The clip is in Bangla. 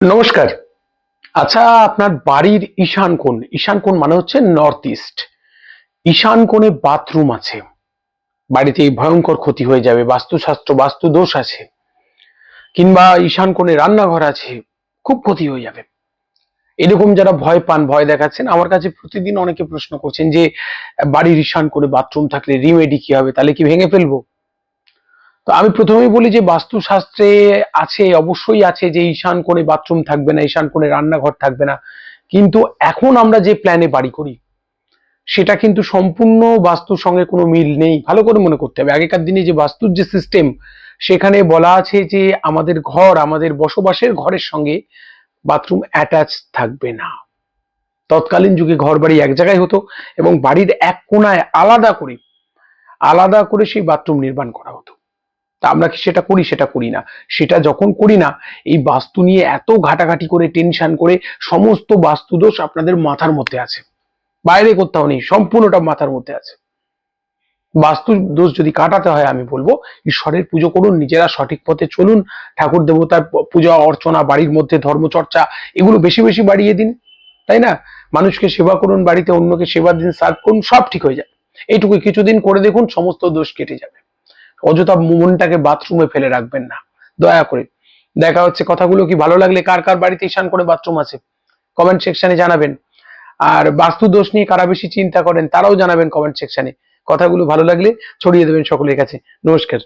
নমস্কার। আচ্ছা আপনার বাড়ির ঈশান কোণ। ঈশান কোণ মানে হচ্ছে নর্থ ইস্ট ঈশান কোণে বাথরুম আছে। বাড়িতে ভয়ঙ্কর ক্ষতি হয়ে যাবে, বাস্তুশাস্ত্র বাস্তু দোষ আছে। কিংবা ঈশান কোণে রান্নাঘর আছে, খুব ক্ষতি হয়ে যাবে। এরকম যারা ভয় পান, ভয় দেখাচ্ছেন, আমার কাছে প্রতিদিন অনেকে প্রশ্ন করছেন যে, বাড়ির ঈশান কোণে বাথরুম থাকলে রিমেডি কি হবে? তাহলে কি ভেঙে ফেলব? তো আমি প্রথমেই বলি যে বাস্তুশাস্ত্রে আছে, অবশ্যই আছে যে ঈশান কোণে বাথরুম থাকবে না, ঈশান কোণে রান্নাঘর থাকবে না। কিন্তু এখন আমরা যে প্ল্যানে বাড়ি করি, সেটা কিন্তু সম্পূর্ণ বাস্তুর সঙ্গে কোনো মিল নেই। ভালো করে মনে করতে হবে। আগেকার দিনে যে বাস্তুর যে সিস্টেম সেখানে বলা আছে যে আমাদের ঘর, আমাদের বসবাসের ঘরের সঙ্গে বাথরুম অ্যাটাচ থাকবে না। তৎকালীন যুগে ঘর বাড়ি এক জায়গায় হতো এবং বাড়ির এক কোনায় আলাদা করে আলাদা করে সেই বাথরুম নির্মাণ করা তা আমরা কি সেটা করি সেটা করি না। সেটা যখন করি না, এই বাস্তু নিয়ে এত ঘাটাঘাটি করে টেনশন করে, সমস্ত বাস্তুদোষ আপনাদের মাথার মধ্যে আছে। বাইরে কোথাও নেই, সম্পূর্ণটা মাথার মধ্যে আছে। বাস্তু দোষ যদি কাটাতে হয়, আমি বলব, ঈশ্বরের পুজো করুন, নিজেরা সঠিক পথে চলুন, ঠাকুর দেবতার পূজা, অর্চনা, বাড়ির মধ্যে ধর্মচর্চা, এগুলো বেশি বেশি বাড়িয়ে দিন। তাই না? মানুষকে সেবা করুন, বাড়িতে অন্যকে সেবা দিন, সার্ভ করুন, সব ঠিক হয়ে যাবে এইটুকু কিছুদিন করে দেখুন, সমস্ত দোষ কেটে যাবে। অযথা মনটাকে বাথরুমে ফেলে রাখবেন না। দয়া করে। দেখা হচ্ছে কথাগুলো কি ভালো লাগলে কার কার বাড়িতে ঈশান করে বাথরুম আছে? কমেন্ট সেকশনে জানাবেন। আর বাস্তু দোষ নিয়ে কারা বেশি চিন্তা করেন, তারাও জানাবেন কমেন্ট সেকশনে কথাগুলো ভালো লাগলে ছড়িয়ে দেবেন সকলের কাছে। নমস্কার।